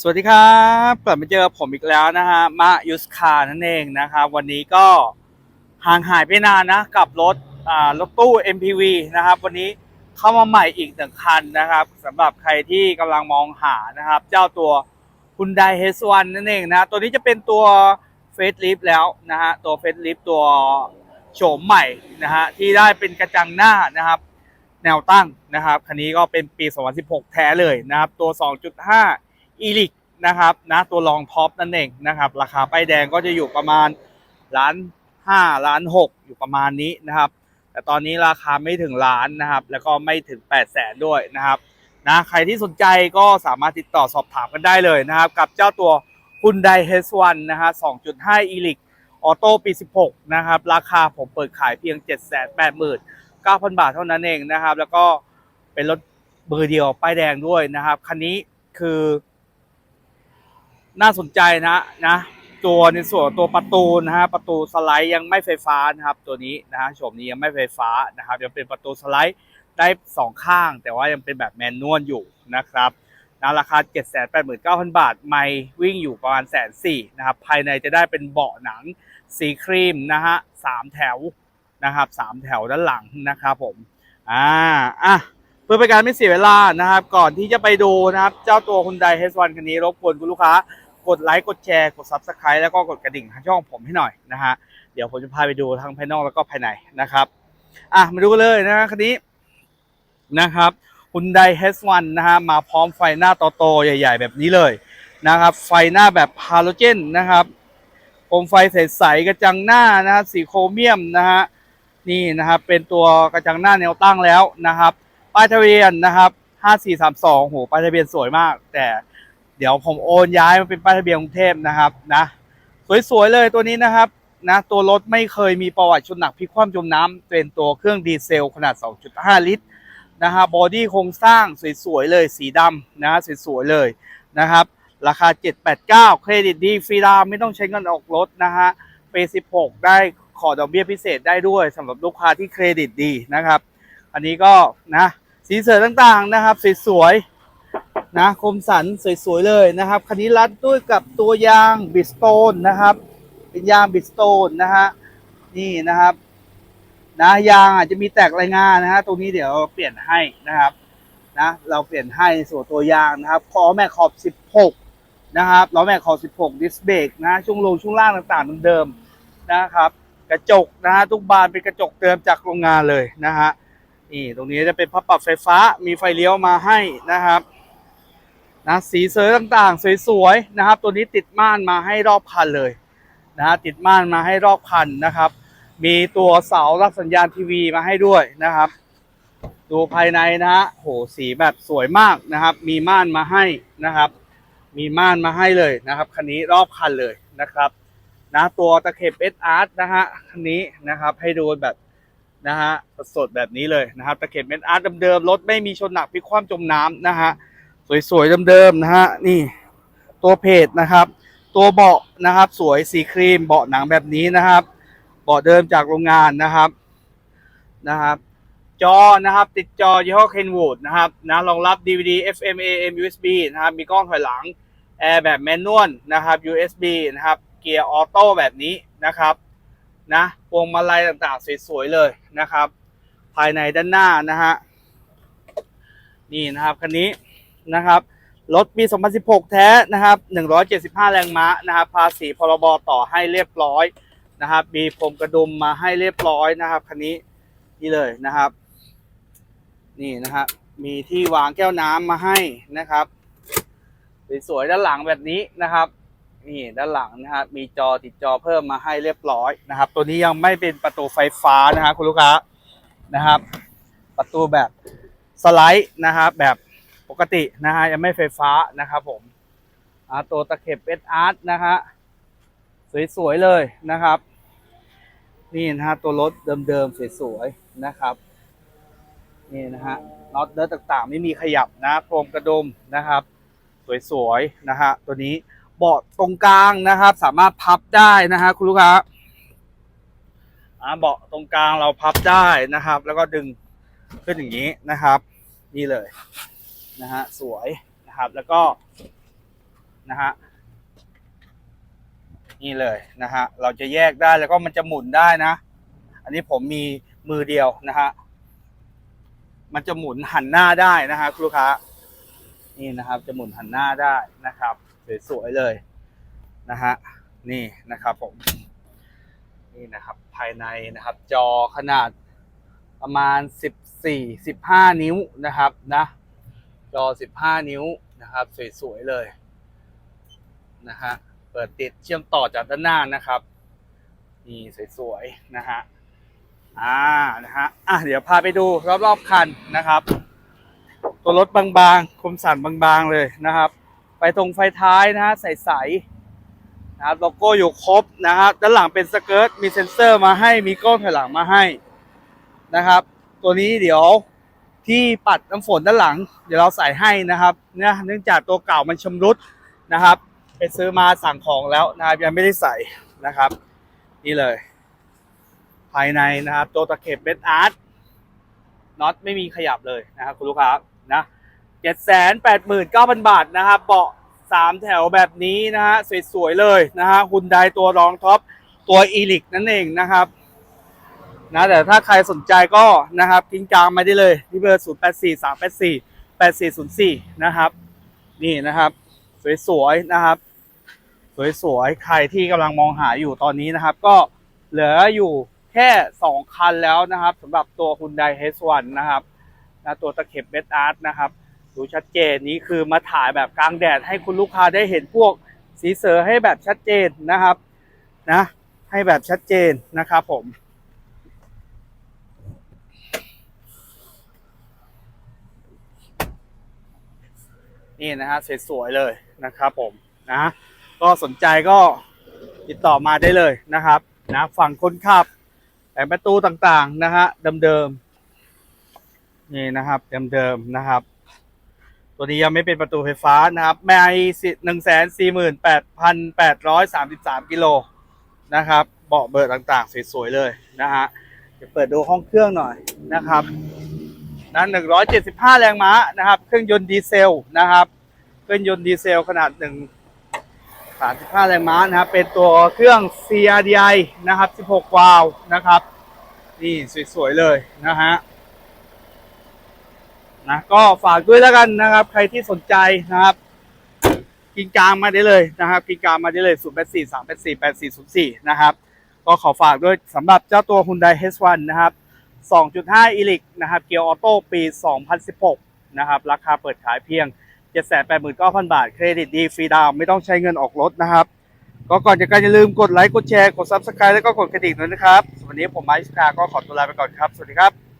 สวัสดีครับกลับมาเจอผมอีกแล้วนะฮะมายุสคานั่นเองนะครับวันนี้ก็ห่างหายไปนานนะกับรถอ่ารถตู้ MPV นะครับ วันนี้เข้ามาใหม่อีกหนึ่งคันนะครับสำหรับใครที่กำลังมองหานะครับ เจ้าตัว Hyundai H1 นั่นเองนะ ตัวนี้จะเป็นตัวเฟสลิฟแล้วนะฮะตัวเฟสลิฟตัวโฉมใหม่นะฮะที่ได้เป็นกระจังหน้านะครับ แนวตั้งนะครับคันนี้ก็เป็นปี 2016 แท้เลยนะครับ ตัว 2.5 อีลิกนะครับนะตัวรองท็อปนั่นเองนะครับ ราคาป้ายแดงก็จะอยู่ประมาณล้านห้าล้านหกอยู่ประมาณนี้นะครับ แต่ตอนนี้ราคาไม่ถึงล้านนะครับ แล้วก็ไม่ถึง8ปดแสนด้วยนะครับนะใครที่สนใจก็สามารถติดต่อสอบถามกันได้เลยนะครับ กับเจ้าตัว Hyundai H1 นนะฮะ2.5 e l i c ออโต้ปี 16 นะครับ ราคาผมเปิดขายเพียง 789,000 บาทเท่านั้นเองนะครับ แล้วก็เป็นรถเบอร์เดียวป้ายแดงด้วยนะครับ คันนี้คือ น่าสนใจนะนะตัวในส่วนตัวประตูนะฮะประตูสไลด์ยังไม่ไฟฟ้านะครับ ตัวนี้นะฮะโฉมนี้ยังไม่ไฟฟ้านะครับยังเป็นประตูสไลด์ได้สองข้าง แต่ว่ายังเป็นแบบแมนนวลอยู่นะครับนะราคา 789,000 บาท ไม่วิ่งอยู่ประมาณแสนสี่นะครับ ภายในจะได้เป็นเบาะหนังสีครีมนะฮะสามแถวนะครับสามแถวด้านหลังนะครับผมอ่าอะเพื่อเป็นการไม่เสียเวลานะครับ ก่อนที่จะไปดูนะครับ เจ้าตัว Hyundai H1 คันนี้รบกวนคุณลูกค้า กดไลค์กดแชร์กด Subscribe แล้วก็กดกระดิ่งทางช่องผมให้หน่อยนะฮะเดี๋ยวผมจะพาไปดูทั้งภายนอกแล้วก็ภายในนะครับอะมาดูกันเลยนะฮะคันนี้นะครับ Hyundai H1 นะฮะมาพร้อมไฟหน้าโตๆใหญ่ ๆ แบบนี้เลยนะครับไฟหน้าแบบฮาโลเจนนะครับโคมไฟใสๆกระจังหน้านะฮะสีโครเมียมนะฮะนี่นะครับเป็นตัวกระจังหน้าแนวตั้งแล้วนะครับป้ายทะเบียนนะครับ 5432โหป้ายทะเบียนสวยมาก แต่ เดี๋ยวผมโอนย้ายมาเป็นป้ายทะเบียนกรุงเทพนะครับนะสวยๆเลยตัวนี้นะครับนะตัวรถไม่เคยมีประวัติชนหนักพลิกคว่ำจมน้ำเป็นตัวเครื่องดีเซลขนาด 2.5 ลิตรนะฮะบอดี้โครงสร้างสวยๆเลยสีดำนะฮะสวยๆเลยนะครับ ราคา 789 เครดิตดีฟรีดาวไม่ต้องใช้เงินออกรถนะฮะเป16 ได้ขอดอกเบี้ยพิเศษได้ด้วยสำหรับลูกค้าที่เครดิตดีนะครับ อันนี้ก็นะสีเสือต่างๆนะครับสวยๆ นะคมสันสวยๆเลยนะครับ คันนี้รัดด้วยกับตัวยางบิสโตนนะครับ เป็นยางบิสโตนนะฮะนี่นะครับนะยางอาจจะมีแตกรายงานนะฮะตรงนี้เดี๋ยวเปลี่ยนให้นะครับนะเราเปลี่ยนให้ส่วนตัวยางนะครับคอแม่ขอบ 16 นะครับล้อแม็กขอบ 16 ดิสเบรกนะช่วงลงช่วงล่างต่างๆเดิมๆนะครับ กระจกนะฮะทุกบานเป็นกระจกเดิมจากโรงงานเลยนะฮะนี่ตรงนี้จะเป็นพับปรับไฟฟ้ามีไฟเลี้ยวมาให้นะครับ นะสีเซอร์ต่างๆ สวยๆนะครับ ตัวนี้ติดม่านมาให้รอบคันเลยนะฮะติดม่านมาให้รอบคันนะครับ มีตัวเสารับสัญญาณทีวีมาให้ด้วยนะครับ ดูภายในนะฮะโหสีแบบสวยมากนะครับ มีม่านมาให้นะครับ มีม่านมาให้เลยนะครับคันนี้รอบคันเลยนะครับนะตัวตะเข็บเอสอาร์นะฮะคันนี้นะครับให้ดูแบบนะฮะสดแบบนี้เลยนะครับตะเข็บเม็ดอาร์ตเดิมๆรถไม่มีชนหนักพลิกคว่ำจมน้ำนะฮะ สวยๆเดิมๆนะฮะนี่ตัวเพจนะครับ ตัวเบาะนะครับ สวยสีครีม เบาะหนังแบบนี้นะครับเบาะเดิมจากโรงงานนะครับนะครับ จอนะครับ ติดจอยี่ห้อ Kenwood นะครับนะรองรับ DVD FM AM USB นะครับมีกล้องถอยหลังแอร์แบบแมนนวลนะครับ USB นะครับเกียร์ออโต้แบบนี้นะครับนะพวงมาลัยต่างๆ สวยๆเลยนะครับ ภายในด้านหน้านะฮะนี่นะครับคันนี้ นะครับรถปี 2016 แท้นะครับ 175 แรงม้านะครับ ภาษีพรบต่อให้เรียบร้อยนะครับ มีพรมกระดุมมาให้เรียบร้อยนะครับคันนี้นี่เลยนะครับ นี่นะครับมีที่วางแก้วน้ำมาให้นะครับสวยๆด้านหลังแบบนี้นะครับ นี่ด้านหลังนะครับมีจอติดจอเพิ่มมาให้เรียบร้อยนะครับ ตัวนี้ยังไม่เป็นประตูไฟฟ้านะครับคุณลูกค้านะครับ ประตูแบบสไลด์นะครับแบบ ปกตินะฮะยังไม่ไฟฟ้านะครับผมตัวตะเข็บเอสอาร์ตนะฮะสวยๆเลยนะครับ นี่นะฮะตัวรถเดิมๆสวยๆนะครับนี่นะฮะน็อตเดิร์ต่างๆ ไม่มีขยับนะโครงกระดมนะครับ สวยๆนะฮะตัวนี้เบาะตรงกลางนะครับ สามารถพับได้นะฮะคุณลูกค้าเบาะตรงกลางเราพับได้นะครับ แล้วก็ดึงขึ้นอย่างนี้นะครับ นี่เลย นะฮะสวยนะครับแล้วก็นะฮะนี่เลยนะฮะเราจะแยกได้แล้วก็มันจะหมุนได้นะ อันนี้ผมมีมือเดียวนะฮะมันจะหมุนหันหน้าได้นะฮะคุณลูกค้านี่นะครับ จะหมุนหันหน้าได้นะครับสวยๆเลยนะฮะนี่นะครับผมนี่นะครับภายในนะครับ จอขนาดประมาณ 14 15 นิ้วนะครับนะ จอ 15 นิ้วนะครับ สวย ๆ เลยนะฮะเปิดติดเชื่อมต่อจากด้านหน้านะครับนี่สวยๆนะฮะอ่านะฮะอะเดี๋ยวพาไปดูรอบๆคันนะครับ ตัวรถบางๆ คมสันบางๆเลยนะครับไฟตรงไฟท้ายนะฮะใสๆนะครับโลโก้อยู่ครบนะครับด้านหลังเป็นสเกิร์ตมีเซ็นเซอร์มาให้มีกล้องถอยหลังมาให้นะครับ ตัวนี้เดี๋ยว ที่ปัดน้ำฝนด้านหลัง เดี๋ยวเราใส่ให้นะครับเนี่ยเนื่องจากตัวเก่ามันชำรุดนะครับ ไปซื้อมาสั่งของแล้วนะครับยังไม่ได้ใส่นะครับ นี่เลย ภายในนะครับ ตัวตะเข็บเบสอาร์ตน็อตไม่มีขยับเลยนะครับคุณลูกค้านะเจ็ดแสนแปดหมื่นเก้าพันบาทนะครับเบาะสามแถวแบบนี้นะฮะสวยๆเลยนะฮะฮุนไดตัวรองท็อปตัวอีลิกนั่นเองนะครับ นะแต่ถ้าใครสนใจก็นะครับทิ้งกลางมาได้เลยที่เบอร์ 0 8 4 3 8 4 8 4 0 4 นะครับ นี่นะครับ สวยๆนะครับ สวยๆใครที่กำลังมองหาอยู่ตอนนี้นะครับ ก็เหลืออยู่แค่ 2 คันแล้วนะครับสำหรับตัว Hyundai H1 นะครับนะตัวตะเข็บเบสอาร์ตนะครับ ดูชัดเจนนี้คือมาถ่ายแบบกลางแดดให้คุณลูกค้าได้เห็นพวกสีเสือให้แบบชัดเจนนะครับนะให้แบบชัดเจนนะครับผม นี่นะฮะสวยๆเลยนะครับผมนะก็สนใจก็ติดต่อมาได้เลยนะครับนะฝั่งคนขับแต่ประตูต่างๆนะฮะเดิมๆนี่นะครับเดิมๆนะครับ ตัวนี้ยังไม่เป็นประตูไฟฟ้านะครับไม่หนึ่งแสนสี่หมื่นแปดพันแปดร้อยสามสิบสามกิโลนะครับเบาะเบอร์ต่างๆ สวยๆเลยนะฮะเดี๋ยวเปิดดูห้องเครื่องหน่อยนะครับ นะหนึ่งร้อยเจ็ดสิบห้าแรงม้านะครับ เครื่องยนต์ดีเซลนะครับ เครื่องยนต์ดีเซลขนาดหนึ่งสามสิบห้าแรงม้านะครับ เป็นตัวเครื่อง CRDI นะครับสิบหกวาล์วนะครับ นี่สวยๆเลยนะฮะนะก็ฝากด้วยแล้วกันนะครับ ใครที่สนใจนะครับกินกลางมาได้เลยนะครับกินกลางมาได้เลย 0 8 4 3 8 4 8 4 0 4 นะครับ ก็ขอฝากด้วยสำหรับเจ้าตัว Hyundai H1 นะครับ 2.5 e l i c นะครับเกียร์ออโต้ปี 2016 นะครับ ราคาเปิดขายเพียง 789,000 บาท เครดิตดีฟรีดาวไม่ต้องใช้เงินออกรถนะครับ ก็ก่อนจากการอย่าลืมกดไลค์ กดแชร์ กด Subscribe แล้วก็กดกระดิ่งด้วยนะครับ วันนี้ผมไมค์สกาก็ขอตัวลาไปก่อนครับ สวัสดีครับ